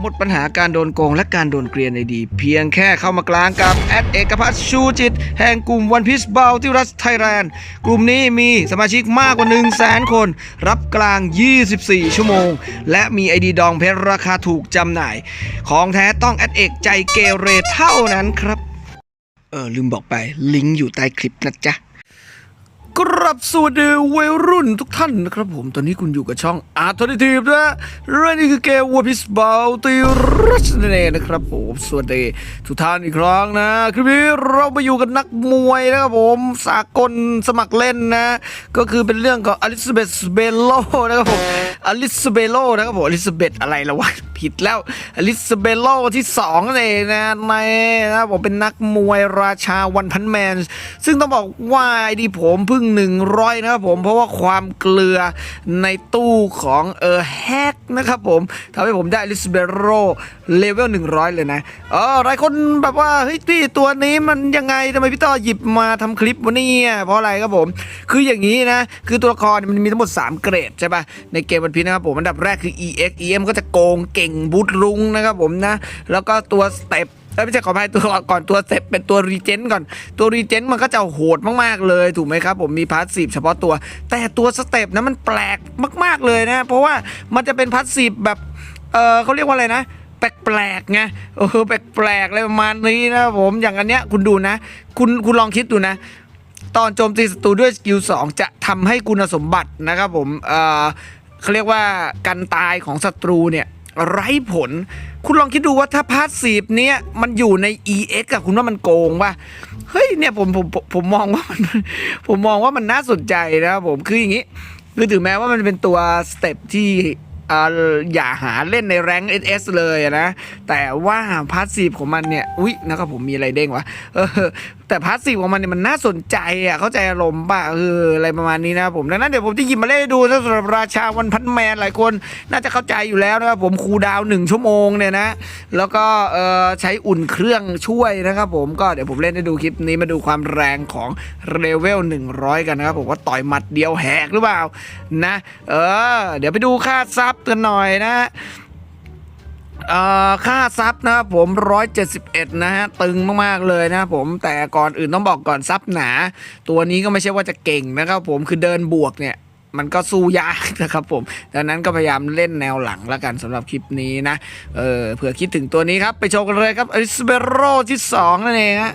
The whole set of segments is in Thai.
หมดปัญหาการโดนโกงและการโดนเกลียนในดี เพียงแค่เข้ามากลางกับแอดเอกพัฒน์ชูจิต แห่งกลุ่มวันพิ e บ a ลที่รัสไทยแลนด์ กลุ่มนี้มีสมาชิกมากกว่า 1 0 0 0 0แสนคน รับกลาง 24 ชั่วโมง และมีไอดีดองเพชรราคาถูกจำหน่าย ของแท้ต้องแอดเอกใจเกเรเท่านั้นครับ เออลืมบอกไปลิงก์อยู่ใต้คลิปนะจ๊ะ กรับสวัสดีวัยรุ่นทุกท่านนะครับผม ตอนนี้คุณอยู่กับช่องอาร์ตทีฟนะและนี่คือเกมวัวพิสบาลตีรัชเนนนะครับผม สวัสดีทุกท่านอีกครั้งนะ คลิปนี้เราไปอยู่กับนักมวยนะครับผม สากลสมัครเล่นนะ ก็คือเป็นเรื่องของอลิซาเบธเบโลนะครับผมอลิซาเบโลนะครับผมอลิซาเบธอะไรละวะผิดแล้วอลิซาเบโลที่สองนั่นเองนะในนะผมเป็นนักมวยราชาวันพันแมน ซึ่งต้องบอกว่าไอดีผมพิ่ง 100 นะครับผมเพราะว่าความเกลือในตู้ของเออแฮกนะครับผมทำให้ผมได้ลิสเบโรเลเวล 100 เลยนะเออหลายคนแบบว่าเฮ้ยพี่ตัวนี้มันยังไงทำไมพี่ต่อหยิบมาทำคลิปวะเนี่ยเพราะอะไรครับผม คืออย่างนี้นะ คือตัวละครมันมีทั้งหมด 3 เกรดใช่ปะในเกมวันพีนะครับผมอันดับแรกคือ EX EM ก็จะโกงเก่งบูทรุงนะครับผมนะ แล้วก็ตัวสเต็ปไม่ใช่ขออภัยตัวก่อนตัวเซตเป็นตัวรีเจนก่อนตัวรีเจนมันก็จะโหดมากๆเลยถูกไหมครับผมมีพาสซีฟเฉพาะตัว แต่ตัวสเต็ปนะมันแปลกมากๆเลยนะ เพราะว่ามันจะเป็นพาสซีฟแบบเออเขาเรียกว่าอะไรนะ แปลกๆไงเออแปลกๆอะไรประมาณนี้นะผมอย่างอันเนี้ยคุณดูนะ คุณคุณลองคิดดูนะ ตอนโจมตีศัตรูด้วยสกิล2จะทำให้คุณสมบัตินะครับผมเออเขาเรียกว่าการตายของศัตรูเนี่ย ไร้ผล คุณลองคิดดูว่าถ้าพาสซีฟเนี้ยมันอยู่ใน EX อะคุณว่ามันโกงป่ะเฮ้ยเนี่ยผมผมผมมองว่ามันผมมองว่ามันน่าสนใจนะครับผมคืออย่างนี้คือถึงแม้ว่ามันเป็นตัวสเต็ปที่อ่าอย่าหาเล่นในแรงค์ SS เลยนะ แต่ว่าพาสซีฟของมันเนี่ย อุ๊ยนะครับผมมีอะไรเด้งวะ แต่พาสซีฟของมันเนี่ยมันน่าสนใจอะเข้าใจอารมณ์ป่ะเอออะไรประมาณนี้นะครับผมดังนั้นเดี๋ยวผมจะหยิบมาเล่นให้ดูสำหรับราชาวันพันแมนหลายคนน่าจะเข้าใจอยู่แล้วนะครับผมคูดาวหนึ่งชั่วโมงเนี่ยนะแล้วก็เออใช้อุ่นเครื่องช่วยนะครับผมก็เดี๋ยวผมเล่นให้ดูคลิปนี้มาดูความแรงของเลเวล100 กันนะครับผมว่าต่อยหมัดเดียวแหกหรือเปล่านะ เออ เดี๋ยวไปดูค่าซับกันหน่อยนะ ค่าซับนะครับผม 171 นะฮะ ตึงมากๆเลยนะครับผมแต่ก่อนอื่นต้องบอกก่อนซับหนา ตัวนี้ก็ไม่ใช่ว่าจะเก่งนะครับผมคือเดินบวกเนี่ยมันก็สู้ยากนะครับผม ดังนั้นก็พยายามเล่นแนวหลังแล้วกันสำหรับคลิปนี้นะ เออเผื่อคิดถึงตัวนี้ครับ ไปโชว์กันเลยครับอริสเบโรที่ 2 นั่นเองฮะ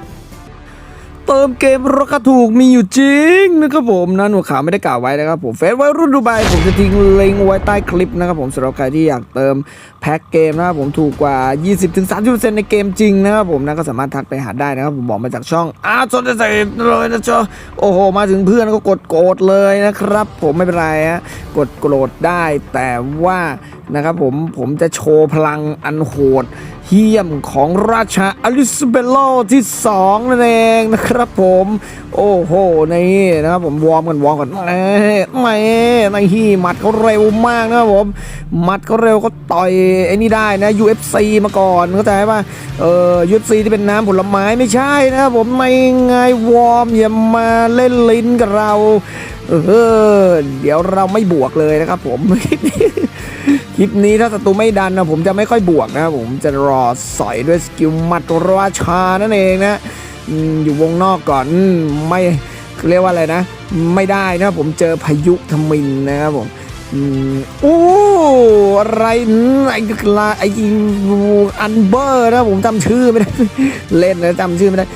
เติมเกมราคาถูกมีอยู่จริงนะครับผมนะหนวดขาวไม่ได้กล่าวไว้นะครับผมเฟซไว้รุ่นดูไบผมจะทิ้งลิงก์ไว้ใต้คลิปนะครับผมสำหรับใครที่อยากเติมแพ็คเกมนะครับผมถูกกว่า 20-30%ในเกมจริงนะครับผมนะก็สามารถทักไปหาได้นะครับผมบอกมาจากช่องอาร์ตสเตทเลยนะจ๊ะโอ้โห มาถึงเพื่อนก็กดโกรธเลยนะครับ ผมไม่เป็นไรฮะกดโกรธได้แต่ว่านะครับผมผมจะโชว์พลังอันโหด เฮี้ยมของราชาอลิซาเบโลที่2นั่นเองนะครับผม โอ้โหนี่นะครับผมวอร์มกันวอร์มกันแหม่แหม่ในฮีหมัดเขาเร็วมากนะครับผมหมัดเขาเร็วเขาต่อยไอ้นี่ได้นะ UFC มาก่อนเข้าใจป่ะเออ UFC ที่เป็นน้ำผลไม้ไม่ใช่นะครับผมไม่ไงวอร์มอย่ามาเล่นลิ้นกับเราเออเดี๋ยวเราไม่บวกเลยนะครับผมคลิปนี้ถ้าศัตรูไม่ดันนะผมจะไม่ค่อยบวกนะผมจะรอสอยด้วยสกิลมัดราชานั่นเองนะอยู่วงนอกก่อนไม่เรียกว่าอะไรนะ ไม่ได้นะผมเจอพายุทมินนะครับผมอืมโอ้อะไรไอ้ลาไอ้อันเบอร์นะผมจำชื่อไม่ได้เล่นแล้วจำชื่อไม่ได้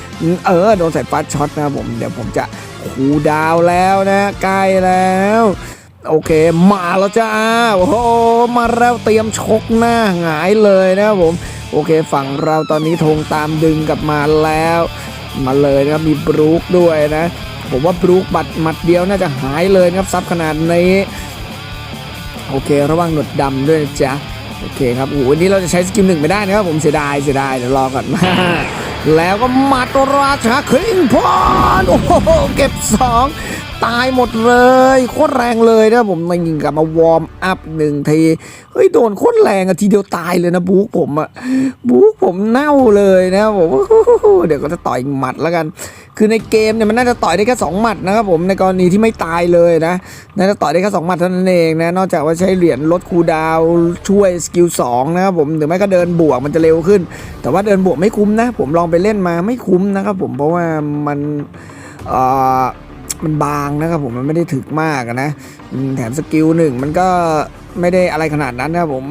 เออโดนใส่ฟัดช็อตนะผมเดี๋ยวผมจะคูดาวแล้วนะใกล้แล้ว โอเค มาแล้วจ้าโอ้โหมาแล้วเตรียมชกหน้าหงายเลยนะผม โอเคฝั่งเราตอนนี้ธงตามดึงกลับมาแล้ว มาเลยนะครับมีบรูคด้วยนะ ผมว่าบรูคบัตรหมัดเดียวน่าจะหายเลยนะครับซับขนาดนี้ โอเค ระวังหนวดดำด้วยนะจ๊ะโอเคครับโอ้โหวันนี้เราจะใช้สกิลหนึ่งไม่ได้นะครับผมเสียดายเสียดายเดี๋ยวรอก่อนมาแล้วก็หมัดราชาคริงพอนโอ้โหเก็บสอง ตายหมดเลยโคตรแรงเลยนะผมมายิงกลับมาวอร์มอัพหนึ่งทีเฮ้ยโดนโคตรแรงอะทีเดียวตายเลยนะบุ๊กผมอะบุ๊กผมเน่าเลยนะผมเดี๋ยวก็จะต่อยหมัดแล้วกัน คือในเกมเนี่ยมันน่าจะต่อยได้แค่สองหมัดนะครับผมในกรณีที่ไม่ตายเลยนะน่าจะต่อยได้แค่สองหมัดเท่านั้นเองนะนอกจากว่าใช้เหรียญลดคูดาวช่วยสกิลสองนะครับผมหรือไม่ก็เดินบวกมันจะเร็วขึ้น แต่ว่าเดินบวกไม่คุ้มนะ ผมลองไปเล่นมาไม่คุ้มนะครับผมเพราะว่ามันอ่อ มันบางนะครับผมมันไม่ได้ถึกมากนะแถมสกิลหนึ่งมันก็ไม่ได้อะไรขนาดนั้นนะครับผม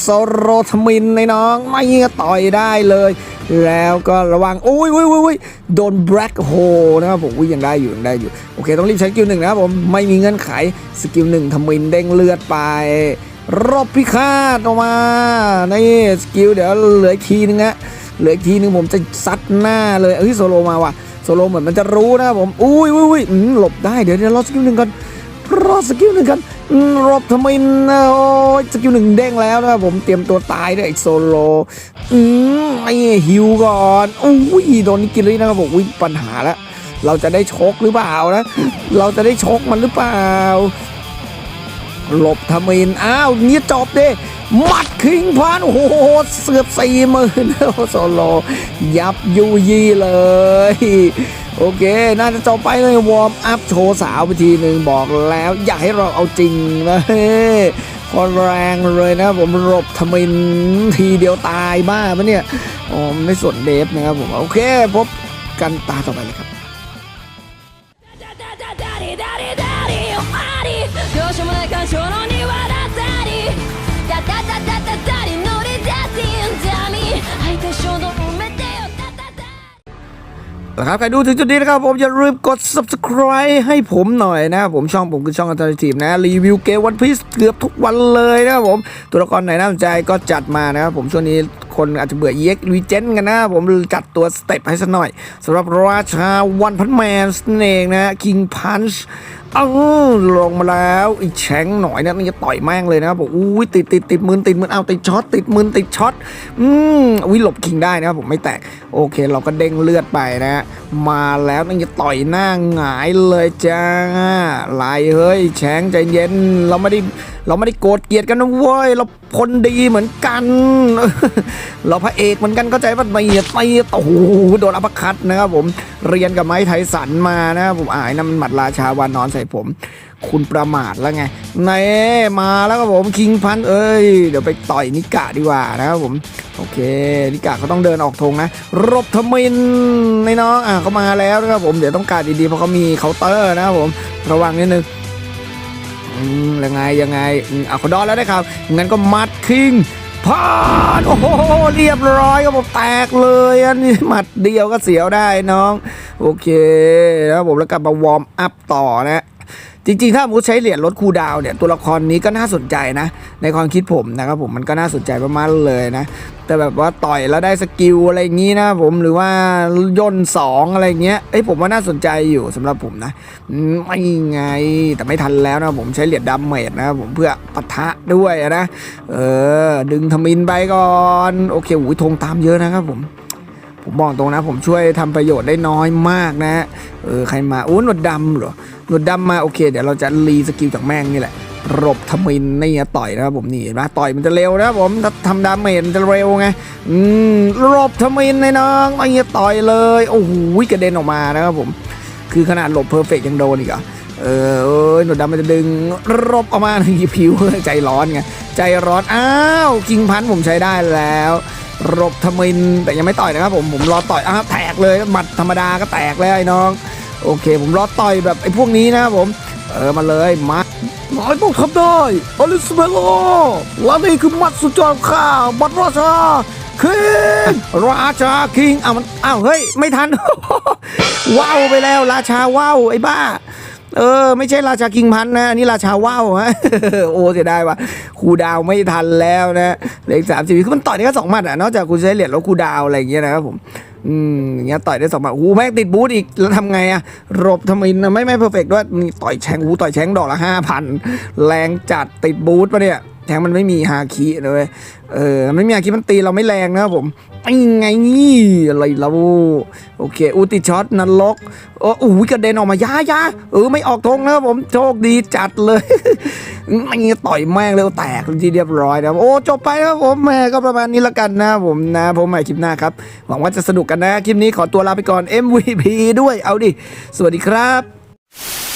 โซโรทมินในน้องไม่ต่อยได้เลย แล้วก็ระวังอุ้ยอุ้ยอุ้ยอุ้ยโดนแบล็คโฮนะครับผมอุ้ยยังได้อยู่ยังได้อยู่ โอเค ต้องรีบใช้สกิลหนึ่งนะครับผมไม่มีเงื่อนไขสกิลหนึ่งทมินเด้งเลือดไป รบพิฆาตออกมานี่สกิลเดี๋ยวเหลืออีกทีนึงฮะเหลืออีกทีนึงผมจะซัดหน้าเลยเอ้ยโซโลมาว่ะ โซโลเหมือนมันจะรู้นะครับผม อุ้ยอุ้ยอุ้ยอืมหลบได้ เดี๋ยวเดี๋ยวรอสกิลหนึ่งก่อนรอสกิลหนึ่งกันอืมรบทมินนะโอ้ยสกิลหนึ่งเด้งแล้วนะครับผมเตรียมตัวตายด้วยไอโซโลอืมไอ้ฮิวก่อนอุ้ยโดนนิกิรินะครับผมอุ้ยปัญหาแล้วเราจะได้ชกหรือเปล่านะ เราจะได้ชกมันหรือเปล่าหลบทมินอ้าวเนี่ยจบดิ หมัดคิงพานโอ้โหเสือบสี่หมื่นโซโล ยับยูยี่เลย โอเค น่าจะจบไปเลยวอร์มอัพโชว์สาวไปทีหนึ่งบอกแล้ว อยากให้เราเอาจริงนะเฮ้พอแรงเลยนะผมหลบทมินทีเดียวตายบ้าปะเนี่ยอ๋อไม่สนเดฟนะครับผม โอเค พบกันตาต่อไปเลยครับ ダリダリダリありどうしようもない感情の นะครับใครดูถึงจุดนี้นะครับ ผมอย่าลืมกด subscribe ให้ผมหน่อยนะครับผมช่องผมคือช่องอัลเทอร์ทีฟนะ รีวิวเกมวันพีซเกือบทุกวันเลยนะครับผม ตัวละครไหนน่าสนใจก็จัดมานะครับผมช่วงนี้คนอาจจะเบื่อเอ็กวีเจนกันนะผมจัดตัวสเต็ปให้สักหน่อยสำหรับราชาวันพันแมนนั่นเองนะคิงพันช์ เออลงมาแล้วอีแฉงหน่อยนะนี่จะต่อยแม่งเลยนะครับผมอุ้ยติดติดติดมืนติดมืนเอาติดช็อตติดมืนติดช็อตอืมอุ้ยหลบคิงได้นะครับผมไม่แตกโอเค เราก็เด้งเลือดไปนะฮะมาแล้วนี่จะต่อยหน้าหงายเลยจ้าลายเฮ้ยแฉงใจเย็นเราไม่ได้เราไม่ได้โกรธเกลียดกันนะเว้ยเราคนดีเหมือนกัน เราพระเอกเหมือนกันเข้าใจป่ะไม่ตีโอ้โหโดนอัปคัตนะครับผมเรียนกับไม้ไทสันมานะครับผมอายน้ำมันหมัดราชาวานอนใส่ผม คุณประมาทแล้วไงเน่มาแล้วครับผมคิงพันเอ้ยเดี๋ยวไปต่อยนิกะดีกว่านะครับผมโอเคนิกะเขาต้องเดินออกธงนะ รบทมินในน้องอะเขามาแล้วนะครับผมเดี๋ยวต้องการดีๆเพราะเขามีเคาน์เตอร์นะครับผมระวังนิดนึง อืมยังไงยังไงอืมเอาคดอนแล้วได้ครับงั้นก็มัดคิงพานโอ้โหเรียบร้อยครับผมแตกเลยอันนี้หมัดเดียวก็เสียวได้น้อง โอเคแล้วผมแล้วกลับมาวอร์มอัพต่อนะ จริงๆ ถ้ามุดใช้เหรียญลดคูดาวเนี่ยตัวละครนี้ก็น่าสนใจนะ ในความคิดผมนะครับผมมันก็น่าสนใจประมากๆเลยนะ แต่แบบว่าต่อยแล้วได้สกิลอะไรอย่างนี้นะผมหรือว่าย่นสองอะไรเงี้ยเอ้ยผมว่าน่าสนใจอยู่สำหรับผมนะไม่ไงแต่ไม่ทันแล้วนะผมใช้เหรียญดัมเมจนะผมเพื่อปะทะด้วยนะเออดึงทมินไปก่อน โอเคหูยธงตามเยอะนะครับผม ผมบอกตรงนะผมช่วยทำประโยชน์ได้น้อยมากนะเออใครมาโอ้หนวดดำเหรอหนวดดำมาโอเค เดี๋ยวเราจะรีสกิลจากแม่งนี่แหละรบทมินนี่ต่อยนะครับผมนี่เห็นะต่อยมันจะเร็วนะครับผมถ้าทำดาเมจมันจะเร็วไงอืมรบทมินในน้องไอ้เงี้ยต่อยเลยโอ้โหกระเด็นออกมานะครับผม คือขนาดหลบเพอร์เฟกยังโดนอีกเหรอเออหนวดดำมันจะดึงรบออกมาในผิวใจร้อนไงใจร้อนอ้าวคิงพันผมใช้ได้แล้ว รบทมินแต่ยังไม่ต่อยนะครับผมผมรอต่อยอ้าวแตกเลยหมัดธรรมดาก็แตกแล้วไอ้น้อง โอเค ผมรอต่อยแบบไอ้พวกนี้นะครับผม เออมาเลยมาน้อยต้องทำได้อลิสเบโลและนี่คือมัดสุดยอดข้ามัดราชาคิงราชาคิงอ้าวมันอ้าวเฮ้ยไม่ทันว้าวไปแล้วราชาว้าวไอ้บ้า เออ ไม่ใช่ราชาคิงพันธ์นะ อันนี้ราชาว้าวฮะโอ้เสียดายว่ะครูดาวไม่ทันแล้วนะเหลขสามสิบคือมันต่อยได้แค่สองหมัดอะนอกจากคุณใช้เหรียญแล้วครูดาวอะไรอย่างเงี้ยนะครับผมอืมอย่างเงี้ยต่อยได้สองหมัดโอ้แม่งติดบูธอีกแล้วทำไงอะรบทำไมนะไม่ไม่เพอร์เฟกด้วยมีต่อยแชงหูต่อยแชงดอกละห้าพันแรงจัดติดบูธปะเนี่ย ทงมันไม่มีฮาคิเลยเออไม่มีฮาคิมันตีเราไม่แรงนะครับผมไอ้ไงนี่อะไรเราโอเคอุติช็อตนรกโอ้โหกระเด็นออกมายายาเออไม่ออกธงนะครับผมโชคดีจัดเลยไม่ต่อยแม่งเลยแตกทีเรียบร้อยนะครับโอ้จบไปครับผมแม่ก็ประมาณนี้ละกันนะผมนะผมใหม่คลิปหน้าครับ หวังว่าจะสนุกกันนะคลิปนี้ขอตัวลาไปก่อน MVP ด้วยเอาดิ สวัสดีครับ